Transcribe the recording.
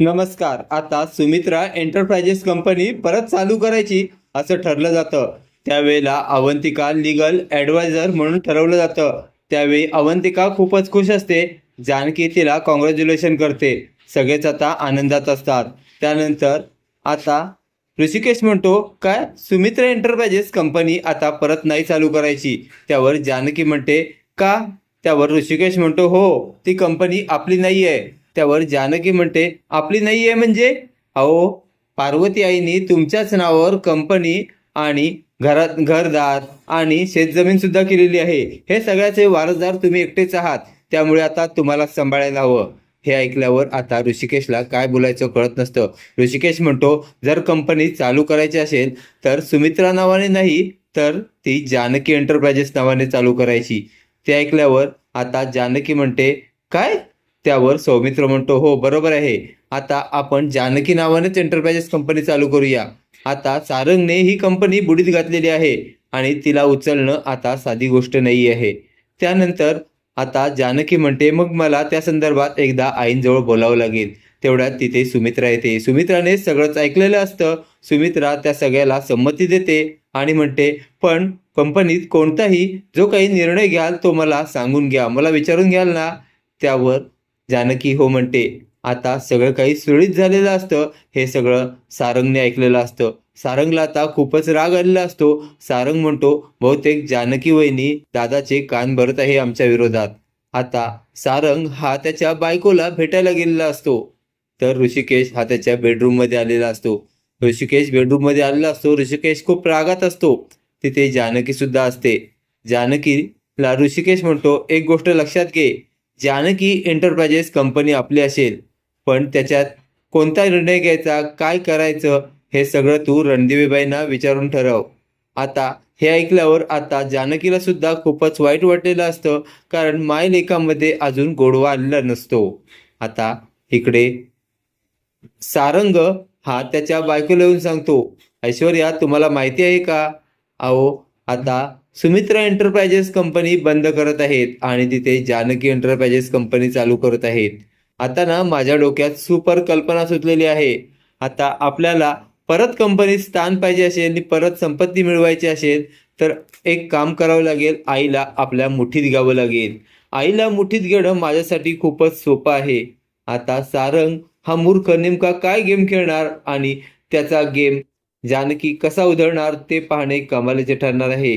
नमस्कार आता Sumitra enterprises company परत चालू करायची असं ठरलं जातं. त्यावेळेला अवंतिका लिगल ॲडवायझर म्हणून ठरवलं जातं. त्यावेळी अवंतिका खूपच खुश असते. जानकी तिला कॉंग्रॅच्युलेशन करते. सगळेच आता आनंदात असतात. त्यानंतर आता ऋषिकेश म्हणतो काय? सुमित्रा एंटरप्राइजेस कंपनी आता परत नाही चालू करायची. त्यावर जानकी म्हणते का? त्यावर ऋषिकेश म्हणतो हो ती कंपनी आपली नाही आहे त्यावर जानकी म्हणते आपली नाही आहे म्हणजे? अहो पार्वती आईनी तुमच्याच नावावर कंपनी आणि घरात घरदार आणि शेतजमीन सुद्धा केलेली आहे. हे सगळ्याचे वारसदार तुम्ही एकटेच आहात. त्यामुळे आता तुम्हाला सांभाळायला हवं. हे ऐकल्यावर आता ऋषिकेशला काय बोलायचं कळत नसतं. ऋषिकेश म्हणतो जर कंपनी चालू करायची असेल तर सुमित्रा नावाने नाही तर ती जानकी एंटरप्राइजेस नावाने चालू करायची. ते ऐकल्यावर आता जानकी म्हणते काय? त्यावर सौमित्र म्हणतो हो बरोबर आहे. आता आपण जानकी नावानेच एंटरप्राइजेस कंपनी चालू करूया. आता सारंगने ही कंपनी बुडीत घातलेली आहे आणि तिला उचलणं आता साधी गोष्ट नाही आहे. त्यानंतर आता जानकी म्हणते मग मला त्या संदर्भात एकदा आईंजवळ बोलावं लागेल. तेवढ्यात तिथे सुमित्रा येते. सुमित्राने सगळंच ऐकलेलं असतं. सुमित्रा त्या सगळ्याला संमती देते आणि म्हणते पण कंपनीत कोणताही जो काही निर्णय घ्याल तो मला सांगून घ्या. मला विचारून घ्याल ना? त्यावर जानकी हो म्हणते आता सगळं काही सुरळीत झालेलं असतं. हे सगळं सारंगने ऐकलेलं असतं. सारंगला आता खूपच राग आलेला असतो. सारंग म्हणतो बहुतेक जानकी वहिनी दादाचे कान भरत आहे आमच्या विरोधात. आता सारंग हा त्याच्या बायकोला भेटायला गेलेला असतो. तर ऋषिकेश हा त्याच्या बेडरूममध्ये आलेला असतो. ऋषिकेश बेडरूममध्ये आलेला असतो. ऋषिकेश खूप रागात असतो. तिथे जानकी सुद्धा असते. जानकीला ऋषिकेश म्हणतो एक गोष्ट लक्षात घे. जानकी एंटरप्राइजेस कंपनी आपली असेल पण त्याच्यात कोणता निर्णय घ्यायचा काय करायचं हे सगळं तू रणदेवीबाईंना विचारून ठरव. आता हे ऐकल्यावर आता जानकीला सुद्धा खूपच वाईट वाटलेलं असतं कारण माय लेखामध्ये अजून गोडवा आलेला नसतो. आता इकडे सारंग हा त्याच्या बायकोला येऊन सांगतो ऐश्वर्या तुम्हाला माहिती आहे का? अहो आता सुमित्रा एंटरप्राइजेस कंपनी बंद करत आहेत आणि तिथे जानकी एंटरप्राइजेस कंपनी चालू करत आहेत. आता ना माझ्या डोक्यात सुपर कल्पना सुचलेली आहे. आता आपल्याला परत कंपनीत स्थान पाहिजे असेल आणि परत संपत्ती मिळवायची असेल तर एक काम करावं लागेल आईला आपल्या मुठीत घ्यावं लागेल. आईला मुठीत घेणं माझ्यासाठी खूपच सोपं आहे. आता सारंग हा मूर्ख नेमका काय गेम खेळणार आणि त्याचा गेम जानकी कसा उधळणार ते पाहणे कमालीचे ठरणार आहे.